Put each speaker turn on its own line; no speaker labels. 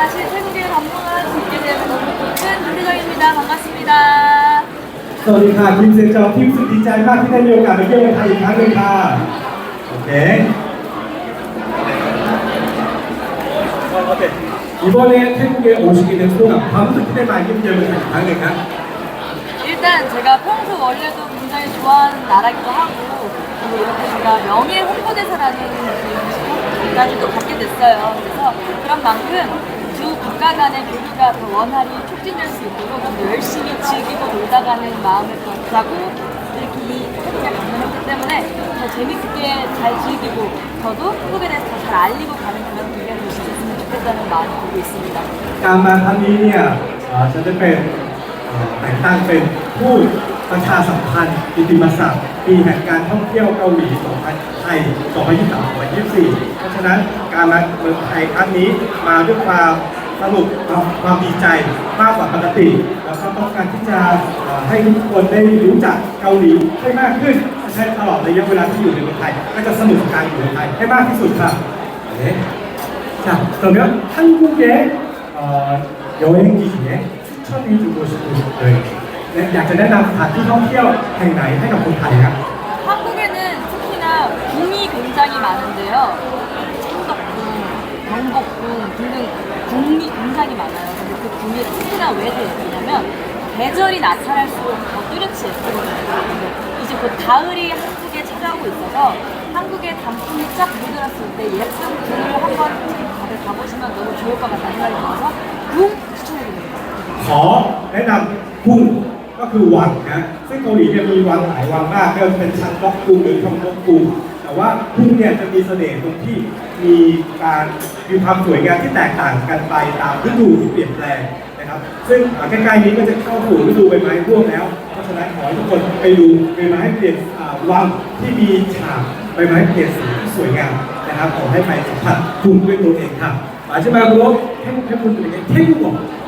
다시 태국에 방문할 수 있게 되면 너무 기쁜 김대정입니다. 반갑습니다.
สวัสดีค่ะทีมเซนจอทีมสุดดีใจมากที่ได้มีโอกาสมาเยี่ยมเมืองไทยอีกครั้งหนึงค่ะโอเค 이번에 태국에 오시게 된 소감 다음부터 기대만 ยี่ยมเมืองไทยอีกครั้งหนึ่งครับ
일단 제가 평소 원래도 굉장히 좋아하는 나라기도 하고 그리고 이렇게 제가 명예 홍보대사라는 직까지도 갖게 됐어요. 그래서 그런 만큼 두 국가 간의 교류가 더 원활히 촉진될 수 있도록 좀 더 열심히 즐기고 놀다 가는 마음을 가고 이렇게 이 태국에 방문했기 때문에 더 재밌게 잘 즐기고 저도 한국에 대해서 더 잘 알리고 가는 그런 기회가 될 수 있었으면 좋겠다는 마음을 갖고 있습니다.
การมาครั้งนี้เนี่ยเอ่อฉันจะเป็นเอ่อ แต่งตั้งเป็นผู้ประชาสัมพันธ์กิติมศักดิ์ปีแห่งการท่องเที่ยวเกาหลี2000ไทย2023 2024 เพราะฉะนั้นการมาเมืองไทยครั้งนี้มาด้วยความสรุปความดีใจมากกว่าปกติ แล้วก็ต้องการที่จะให้ทุกคนได้รู้จักเกาหลีให้มากขึ้นใช้ตลอดระยะเวลาที่อยู่ในเมืองไทย ก็จะสนุกกับารอยู่ในไทยให้มากที่สุดค่ะเอ๊ะจ้ะตอนนี้ท่านผู้เก๋เยาวเองกี่เก๋여행지. 네, อยากจะแนะนำสถานที่ท่องเที่ยวแห่งไหนให้กับคนไทยครับ
한국에는 특히나 궁이 굉장히 많은데요. 창덕궁, 경복궁 등등 궁이 굉장히 많아요. 근데 그 궁이 특히나 왜 되냐면 계절이 나타날수록 더 뚜렷이 예쁘거든요. 근데 이제 곧 가을이 한국에 찾아오고 있어서 한국의 단풍이 쫙 물들었을 때 예쁜 궁을 한번 다들 가보시면 너무 좋을 것 같다는 생각이 들어서 궁 추천해드립니다.
ขอแนะนำคุงก็คือวังนะซึ่งเกาหลีเนี่ยมีวังหลายวังมากไม่ว่าจะเป็นชังกอกกุงหรือทองกอกกุงแต่ว่าคุงเนี่ยจะมีเสน่ห์ตรงที่มีการมีความสวยงามที่แตกต่างกันไปตามฤดูที่เปลี่ยนแปลงนะครับ ซึ่งอ่าใกล้ๆนี้ก็จะเข้าสู่ฤดูใบไม้ร่วงแล้ว เพราะฉะนั้นขอให้ทุกคนไปดูใบไม้เปลี่ยนอ่าวังที่มีฉากใบไม้เปลี่ยนสีที่สวยงามนะครับขอให้ไปสัมผัสคุงด้วยตัวเองครับ마지막으로 태국 팬분들에게 태국어